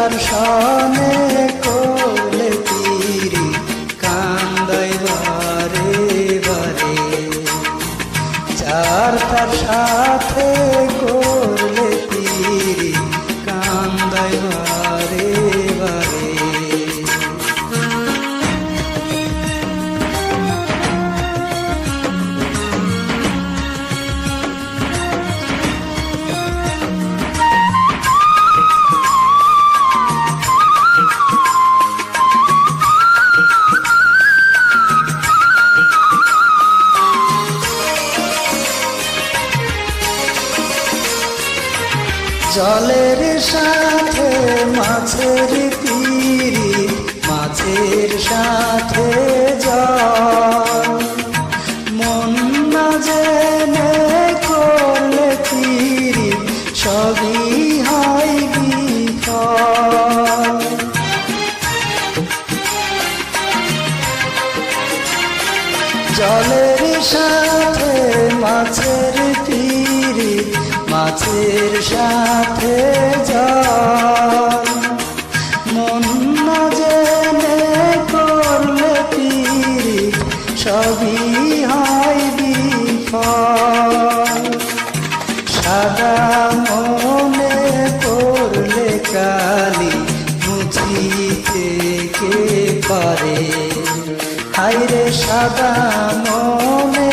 তার সনে কোলে তীরি কান্দাই বারে বারে। যার তার সাথে করলে জলের সাথে মাছের পিরি মাছের সাথে জল। মন না জেনে করলে পিরি সবই জলের সাথে মাছের মাছের সাথে জল। মন না জেনে করলে পিরি সবই হয় বিফল। সাদা মনে করলে কালি মুছিতে কে পারে? হাইরে সাদা মনে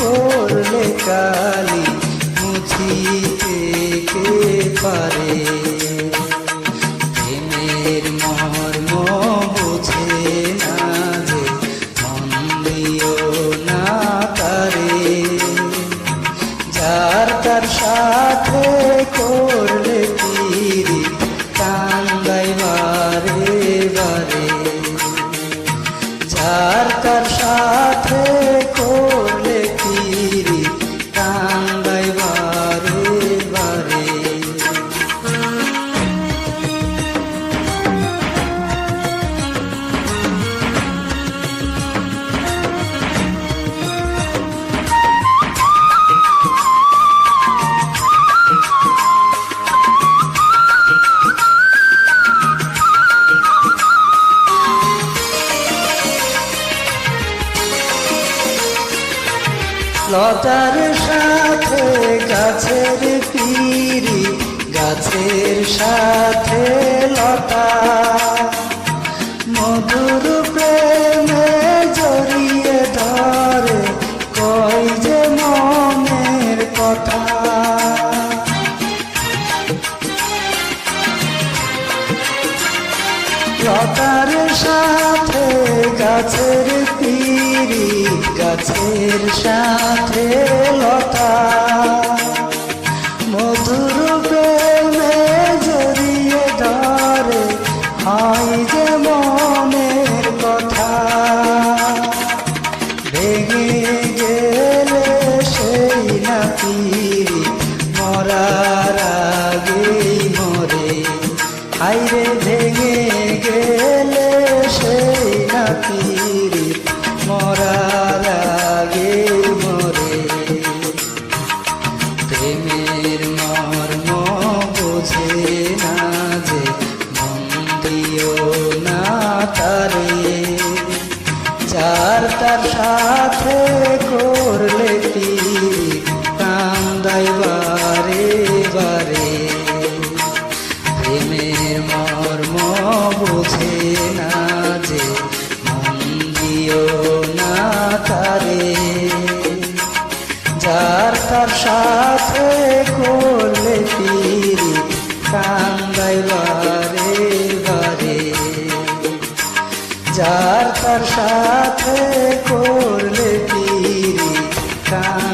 করলে কালি পারে লতার সাথে গাছের পিরি, গাছের সাথে লতা। মধুর প্রেমে জড়িয়ে ধরে কই যে মনের কথা। লতার সাথে গাছের গাছের সাথে লতা। দিও না তারে। যার তার সাথে করলে তীর কাম দেয় বারে বারে। প্রেমের মর্ম বুঝে না যে মন না তারে। যার তার সাথে যার তার সাথে করলে কি কান